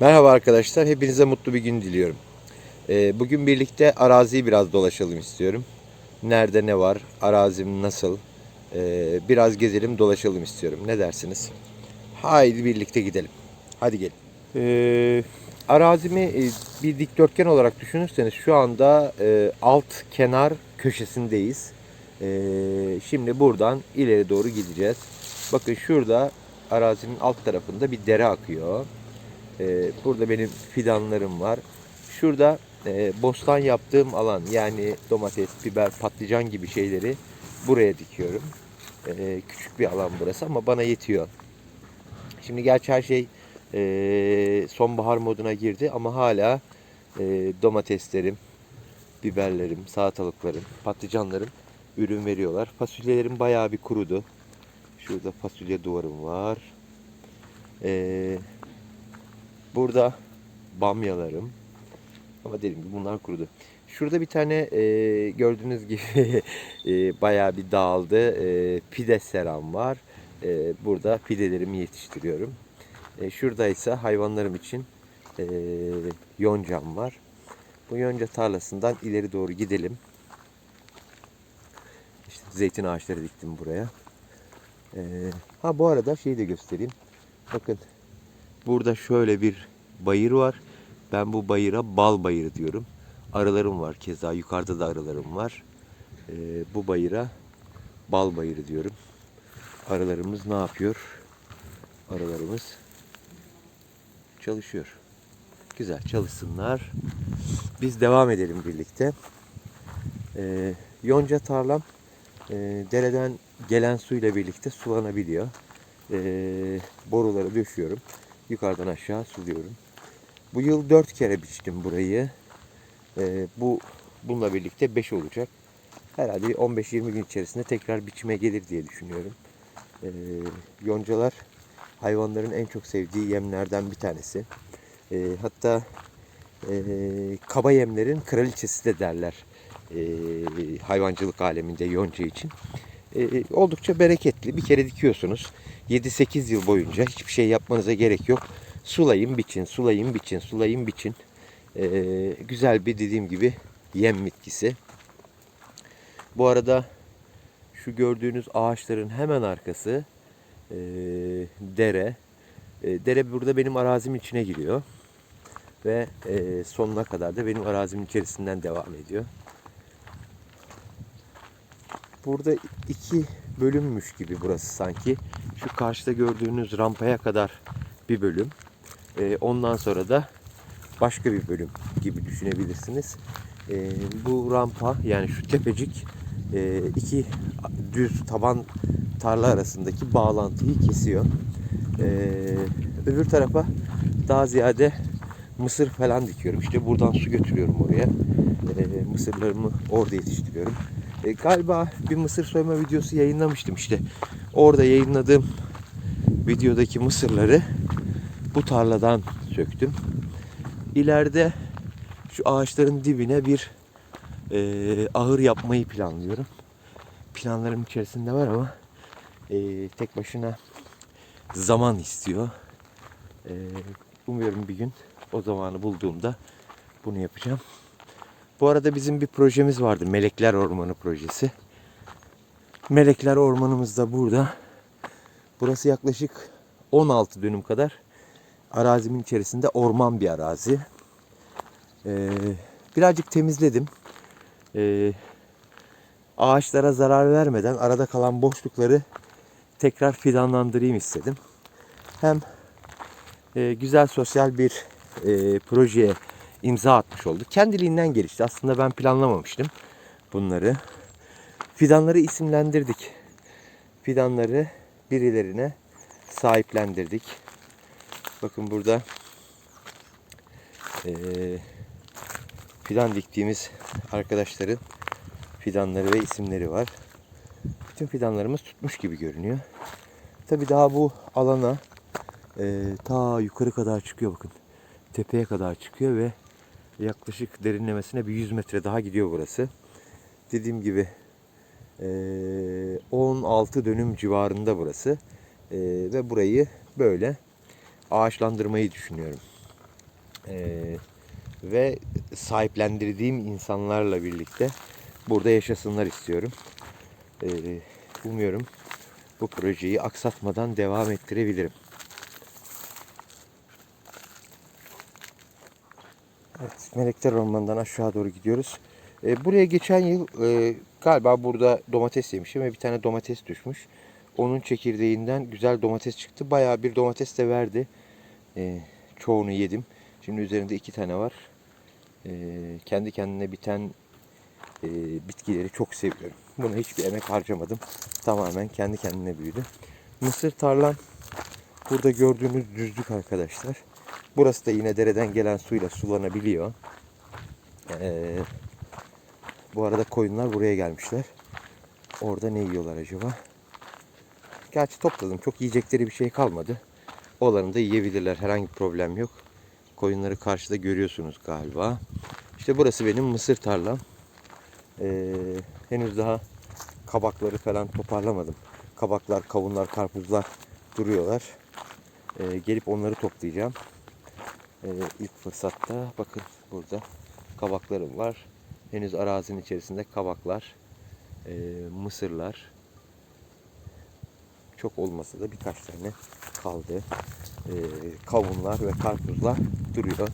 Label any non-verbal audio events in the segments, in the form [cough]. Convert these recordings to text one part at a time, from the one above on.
Merhaba arkadaşlar, hepinize mutlu bir gün diliyorum. Ee, bugün birlikte araziyi biraz dolaşalım istiyorum. Nerede ne var, arazim nasıl, ee, biraz gezelim dolaşalım istiyorum. Ne dersiniz? Haydi birlikte gidelim. Hadi gelin. Ee, arazimi e, bir dikdörtgen olarak düşünürseniz şu anda e, alt kenar köşesindeyiz. Ee, şimdi buradan ileri doğru gideceğiz. Bakın şurada arazinin alt tarafında bir dere akıyor. Ee, burada benim fidanlarım var. Şurada e, bostan yaptığım alan yani domates, biber, patlıcan gibi şeyleri buraya dikiyorum. Ee, küçük bir alan burası ama bana yetiyor. Şimdi gerçi her şey e, sonbahar moduna girdi ama hala e, domateslerim, biberlerim, salatalıklarım, patlıcanlarım ürün veriyorlar. Fasulyelerim bayağı bir kurudu. Şurada fasulye duvarım var. Eee Burada bamyalarım. Ama dediğim gibi bunlar kurudu. Şurada bir tane e, gördüğünüz gibi [laughs] e, bayağı bir dağıldı. E, pide seram var. E, burada pidelerimi yetiştiriyorum. E, şurada ise hayvanlarım için e, yoncam var. Bu yonca tarlasından ileri doğru gidelim. İşte zeytin ağaçları diktim buraya. E, ha bu arada şeyi de göstereyim. Bakın Burada şöyle bir bayır var. Ben bu bayıra bal bayırı diyorum. Arılarım var keza yukarıda da arılarım var. Ee, bu bayıra bal bayırı diyorum. Arılarımız ne yapıyor? Arılarımız çalışıyor. Güzel çalışsınlar. Biz devam edelim birlikte. Ee, yonca tarlam e, dereden gelen suyla birlikte sulanabiliyor. Ee, boruları döşüyorum. Yukarıdan aşağı suluyorum. Bu yıl dört kere biçtim burayı. Ee, bu bununla birlikte 5 olacak. Herhalde 15-20 gün içerisinde tekrar biçime gelir diye düşünüyorum. Ee, yoncalar hayvanların en çok sevdiği yemlerden bir tanesi. Ee, hatta e, kaba yemlerin kraliçesi de derler e, hayvancılık aleminde yonca için. E, oldukça bereketli. Bir kere dikiyorsunuz. 7-8 yıl boyunca hiçbir şey yapmanıza gerek yok. Sulayın biçin, sulayın biçin, sulayın biçin. Ee, güzel bir dediğim gibi yem bitkisi. Bu arada şu gördüğünüz ağaçların hemen arkası e, dere. E, dere burada benim arazimin içine giriyor. Ve e, sonuna kadar da benim arazimin içerisinden devam ediyor. Burada iki bölünmüş gibi burası sanki. Şu karşıda gördüğünüz rampaya kadar bir bölüm. Ee, ondan sonra da başka bir bölüm gibi düşünebilirsiniz. Ee, bu rampa yani şu tepecik e, iki düz taban tarla arasındaki bağlantıyı kesiyor. Ee, öbür tarafa daha ziyade mısır falan dikiyorum. İşte buradan su götürüyorum oraya. Ee, mısırlarımı orada yetiştiriyorum. E, galiba bir mısır soyma videosu yayınlamıştım işte. Orada yayınladığım videodaki mısırları bu tarladan söktüm. İleride şu ağaçların dibine bir e, ahır yapmayı planlıyorum. Planlarım içerisinde var ama e, tek başına zaman istiyor. E, umuyorum bir gün o zamanı bulduğumda bunu yapacağım. Bu arada bizim bir projemiz vardı. Melekler Ormanı projesi. Melekler Ormanımız da burada. Burası yaklaşık 16 dönüm kadar arazimin içerisinde orman bir arazi. Ee, birazcık temizledim. Ee, ağaçlara zarar vermeden arada kalan boşlukları tekrar fidanlandırayım istedim. Hem e, güzel sosyal bir e, projeye imza atmış olduk. Kendiliğinden gelişti. Aslında ben planlamamıştım bunları. Fidanları isimlendirdik. Fidanları birilerine sahiplendirdik. Bakın burada e, fidan diktiğimiz arkadaşların fidanları ve isimleri var. Bütün fidanlarımız tutmuş gibi görünüyor. Tabi daha bu alana e, ta yukarı kadar çıkıyor bakın. Tepeye kadar çıkıyor ve yaklaşık derinlemesine bir 100 metre daha gidiyor burası. Dediğim gibi 16 dönüm civarında burası. Ve burayı böyle ağaçlandırmayı düşünüyorum. Ve sahiplendirdiğim insanlarla birlikte burada yaşasınlar istiyorum. Umuyorum bu projeyi aksatmadan devam ettirebilirim. Evet, Melekler Ormanı'ndan aşağı doğru gidiyoruz. Ee, buraya geçen yıl e, galiba burada domates yemişim ve bir tane domates düşmüş. Onun çekirdeğinden güzel domates çıktı. Bayağı bir domates de verdi. Ee, çoğunu yedim. Şimdi üzerinde iki tane var. Ee, kendi kendine biten e, bitkileri çok seviyorum. Buna hiçbir emek harcamadım. Tamamen kendi kendine büyüdü. Mısır tarlam burada gördüğünüz düzlük arkadaşlar. Burası da yine dereden gelen suyla sulanabiliyor. Ee, bu arada koyunlar buraya gelmişler. Orada ne yiyorlar acaba? Gerçi topladım. Çok yiyecekleri bir şey kalmadı. Olanı da yiyebilirler. Herhangi bir problem yok. Koyunları karşıda görüyorsunuz galiba. İşte burası benim mısır tarlam. Ee, henüz daha kabakları falan toparlamadım. Kabaklar, kavunlar, karpuzlar duruyorlar. Ee, gelip onları toplayacağım. Ee, ilk fırsatta bakın burada kabaklarım var. Henüz arazinin içerisinde kabaklar, e, mısırlar. Çok olmasa da birkaç tane kaldı. Ee, kavunlar ve karpuzlar duruyor.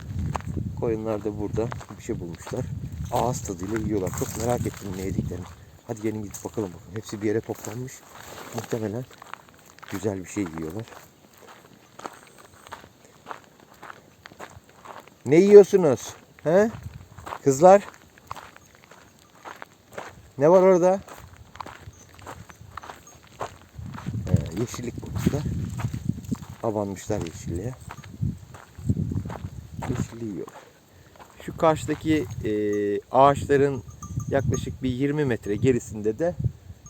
Koyunlar da burada bir şey bulmuşlar. Ağız tadıyla yiyorlar. Çok merak ettim ne yediklerini. Hadi gelin gidip bakalım bakalım. Hepsi bir yere toplanmış. Muhtemelen güzel bir şey yiyorlar. Ne yiyorsunuz? He? Kızlar? Ne var orada? Ee, yeşillik bulmuşlar. Abanmışlar yeşilliğe. Yeşilliği yiyorlar. Şu karşıdaki e, ağaçların yaklaşık bir 20 metre gerisinde de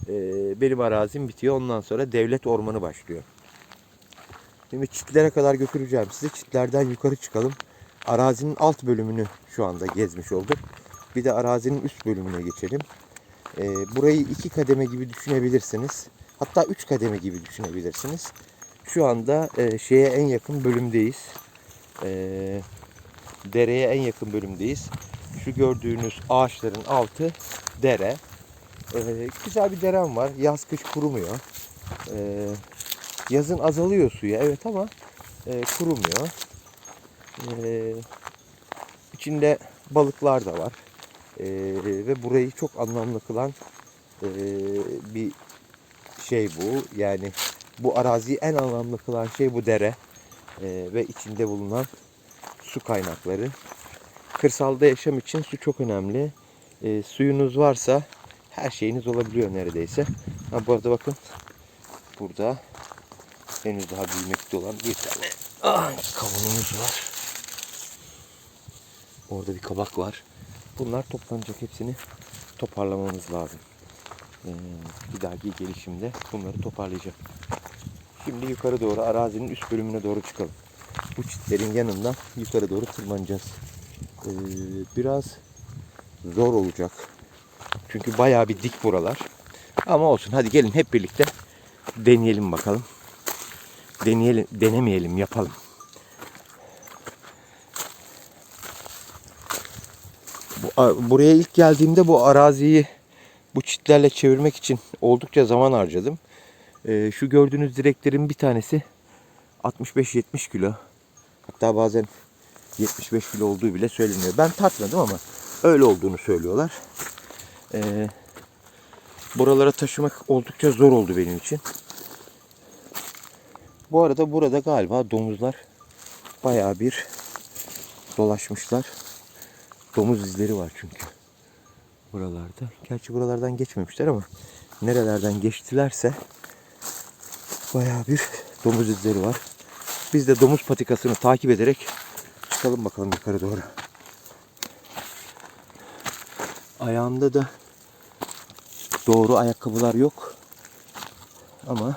e, benim arazim bitiyor. Ondan sonra devlet ormanı başlıyor. Şimdi çitlere kadar götüreceğim sizi. Çitlerden yukarı çıkalım. Arazinin alt bölümünü şu anda gezmiş olduk. Bir de arazinin üst bölümüne geçelim. E, burayı iki kademe gibi düşünebilirsiniz. Hatta üç kademe gibi düşünebilirsiniz. Şu anda e, şeye en yakın bölümdeyiz. E, dereye en yakın bölümdeyiz. Şu gördüğünüz ağaçların altı dere. E, güzel bir derem var. Yaz kış kurumuyor. E, yazın azalıyor suya evet ama e, kurumuyor. E, içinde balıklar da var. E, ve burayı çok anlamlı kılan e, bir şey bu. Yani bu araziyi en anlamlı kılan şey bu dere e, ve içinde bulunan su kaynakları. Kırsalda yaşam için su çok önemli. E, suyunuz varsa her şeyiniz olabiliyor neredeyse. Ha, bu arada bakın burada henüz daha büyümekte olan bir tane ay, kavunumuz var. Orada bir kabak var. Bunlar toplanacak hepsini toparlamamız lazım. Ee, bir dahaki gelişimde bunları toparlayacağım. Şimdi yukarı doğru arazinin üst bölümüne doğru çıkalım. Bu çitlerin yanından yukarı doğru tırmanacağız. Ee, biraz zor olacak. Çünkü bayağı bir dik buralar. Ama olsun hadi gelin hep birlikte deneyelim bakalım. Deneyelim, denemeyelim, yapalım. Bu, a- buraya ilk geldiğimde bu araziyi bu çitlerle çevirmek için oldukça zaman harcadım. Ee, şu gördüğünüz direklerin bir tanesi 65-70 kilo. Hatta bazen 75 kilo olduğu bile söyleniyor. Ben tartmadım ama öyle olduğunu söylüyorlar. Ee, buralara taşımak oldukça zor oldu benim için. Bu arada burada galiba domuzlar bayağı bir dolaşmışlar. Domuz izleri var çünkü buralarda. Gerçi buralardan geçmemişler ama nerelerden geçtilerse bayağı bir domuz izleri var. Biz de domuz patikasını takip ederek çıkalım bakalım yukarı doğru. Ayağımda da doğru ayakkabılar yok. Ama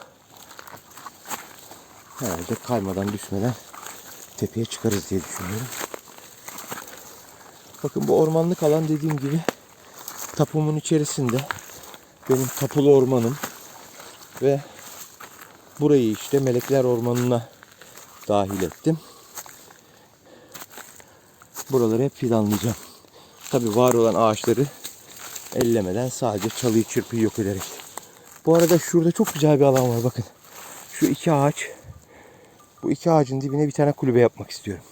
herhalde kaymadan düşmeden tepeye çıkarız diye düşünüyorum. Bakın bu ormanlık alan dediğim gibi tapumun içerisinde benim tapulu ormanım ve burayı işte Melekler Ormanı'na dahil ettim. Buraları hep fidanlayacağım. Tabi var olan ağaçları ellemeden sadece çalıyı çırpıyı yok ederek. Bu arada şurada çok güzel bir alan var bakın. Şu iki ağaç. Bu iki ağacın dibine bir tane kulübe yapmak istiyorum.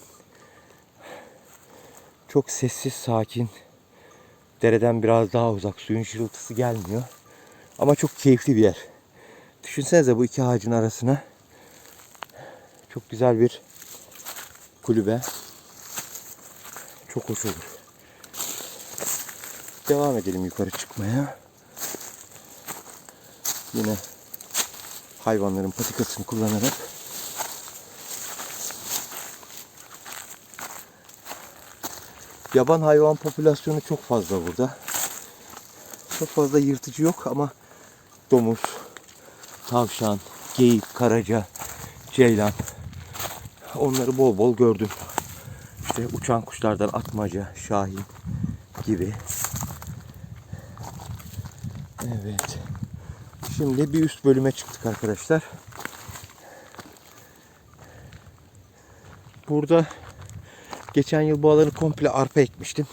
Çok sessiz, sakin. Dereden biraz daha uzak. Suyun şırıltısı gelmiyor. Ama çok keyifli bir yer. Düşünsenize bu iki ağacın arasına çok güzel bir kulübe. Çok hoş olur. Devam edelim yukarı çıkmaya. Yine hayvanların patikasını kullanarak yaban hayvan popülasyonu çok fazla burada. Çok fazla yırtıcı yok ama domuz, tavşan, geyik, karaca, ceylan onları bol bol gördüm. İşte uçan kuşlardan atmaca, şahin gibi. Evet. Şimdi bir üst bölüme çıktık arkadaşlar. Burada geçen yıl bu alanı komple arpa ekmiştim.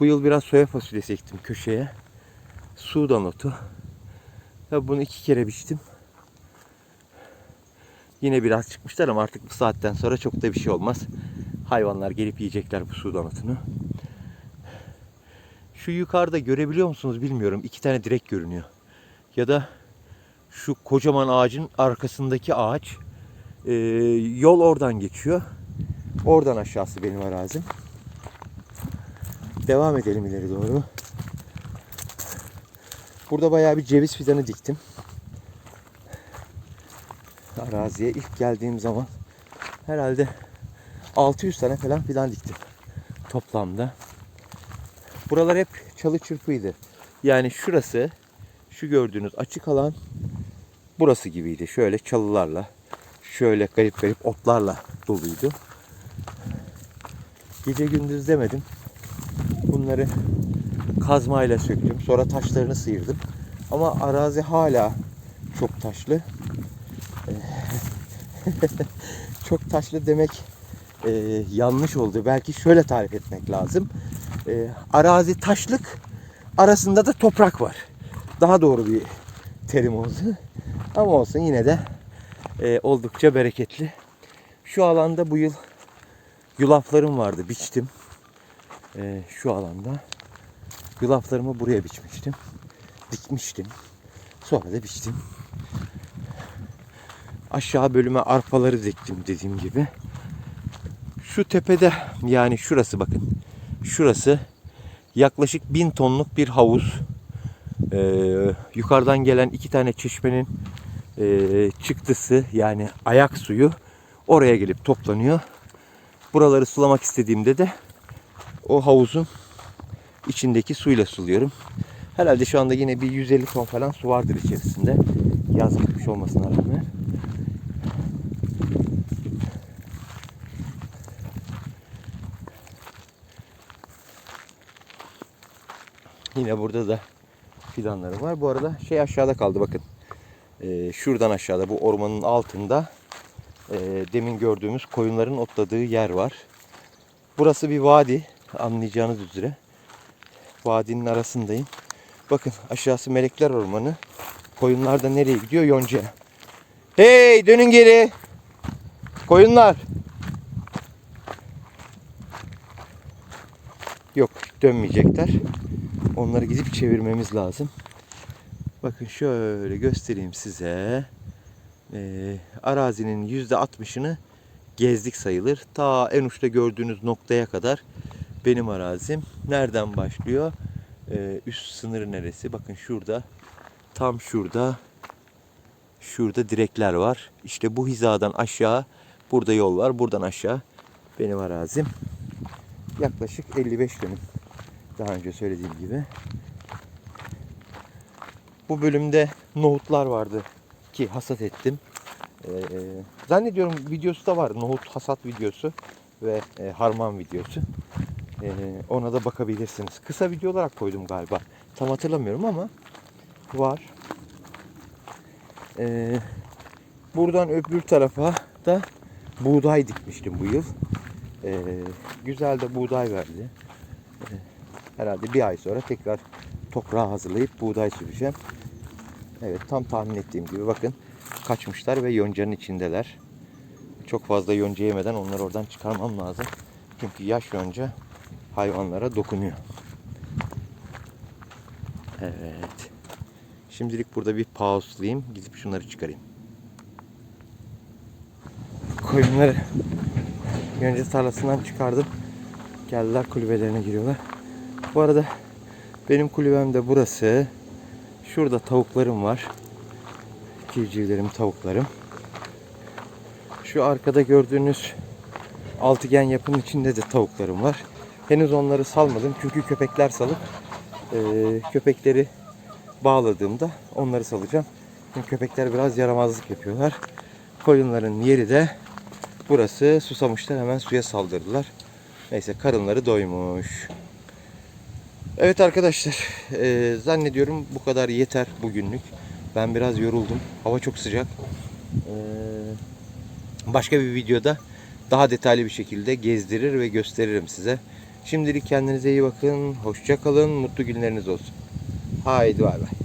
Bu yıl biraz soya fasulyesi ektim köşeye. Sudan otu. Tabii bunu iki kere biçtim. Yine biraz çıkmışlar ama artık bu saatten sonra çok da bir şey olmaz. Hayvanlar gelip yiyecekler bu sudan otunu. Şu yukarıda görebiliyor musunuz bilmiyorum. İki tane direk görünüyor. Ya da şu kocaman ağacın arkasındaki ağaç e, yol oradan geçiyor. Oradan aşağısı benim arazim. Devam edelim ileri doğru. Burada bayağı bir ceviz fidanı diktim. Araziye ilk geldiğim zaman herhalde 600 tane falan fidan diktim toplamda. Buralar hep çalı çırpıydı. Yani şurası, şu gördüğünüz açık alan burası gibiydi. Şöyle çalılarla, şöyle garip garip otlarla doluydu. Gece gündüz demedim. Bunları kazmayla söktüm. Sonra taşlarını sıyırdım. Ama arazi hala çok taşlı. [laughs] çok taşlı demek e, yanlış oldu. Belki şöyle tarif etmek lazım. E, arazi taşlık, arasında da toprak var. Daha doğru bir terim oldu. Ama olsun yine de e, oldukça bereketli. Şu alanda bu yıl yulaflarım vardı, biçtim. E, şu alanda yulaflarımı buraya biçmiştim. Dikmiştim. Sonra da biçtim. Aşağı bölüme arpaları diktim dediğim gibi. Şu tepede yani şurası bakın. Şurası yaklaşık bin tonluk bir havuz. Ee, yukarıdan gelen iki tane çeşmenin e, çıktısı yani ayak suyu oraya gelip toplanıyor. Buraları sulamak istediğimde de o havuzun içindeki suyla suluyorum. Herhalde şu anda yine bir 150 ton falan su vardır içerisinde. Yaz bitmiş olmasına rağmen. Yine burada da fidanları var. Bu arada şey aşağıda kaldı bakın. Ee, şuradan aşağıda bu ormanın altında e, demin gördüğümüz koyunların otladığı yer var. Burası bir vadi anlayacağınız üzere. Vadinin arasındayım. Bakın aşağısı Melekler Ormanı. Koyunlar da nereye gidiyor? Yonca'ya. Hey dönün geri. Koyunlar. Yok dönmeyecekler. Onları gidip çevirmemiz lazım. Bakın şöyle göstereyim size. Ee, arazinin %60'ını gezdik sayılır. Ta en uçta gördüğünüz noktaya kadar benim arazim. Nereden başlıyor? Ee, üst sınırı neresi? Bakın şurada. Tam şurada. Şurada direkler var. İşte bu hizadan aşağı burada yol var. Buradan aşağı benim arazim. Yaklaşık 55 dönüm. Daha önce söylediğim gibi. Bu bölümde nohutlar vardı ki hasat ettim. Ee, zannediyorum videosu da var. Nohut hasat videosu ve e, harman videosu. Ee, ona da bakabilirsiniz. Kısa video olarak koydum galiba. Tam hatırlamıyorum ama var. Ee, buradan öbür tarafa da buğday dikmiştim bu yıl. Ee, güzel de buğday verdi. Ee, herhalde bir ay sonra tekrar toprağı hazırlayıp buğday süreceğim. Evet tam tahmin ettiğim gibi bakın kaçmışlar ve yoncanın içindeler. Çok fazla yonca yemeden onları oradan çıkarmam lazım. Çünkü yaş yonca hayvanlara dokunuyor. Evet. Şimdilik burada bir pauselayayım. Gidip şunları çıkarayım. Koyunları yonca tarlasından çıkardım. Geldiler kulübelerine giriyorlar. Bu arada benim kulübem de burası. Şurada tavuklarım var. Civcivlerim, tavuklarım. Şu arkada gördüğünüz altıgen yapının içinde de tavuklarım var. Henüz onları salmadım çünkü köpekler salıp e, köpekleri bağladığımda onları salacağım. Çünkü köpekler biraz yaramazlık yapıyorlar. Koyunların yeri de burası. Susamışlar hemen suya saldırdılar. Neyse karınları doymuş. Evet arkadaşlar e, zannediyorum bu kadar yeter bugünlük. Ben biraz yoruldum. Hava çok sıcak. E, başka bir videoda daha detaylı bir şekilde gezdirir ve gösteririm size. Şimdilik kendinize iyi bakın. Hoşça kalın. Mutlu günleriniz olsun. Haydi bay bay.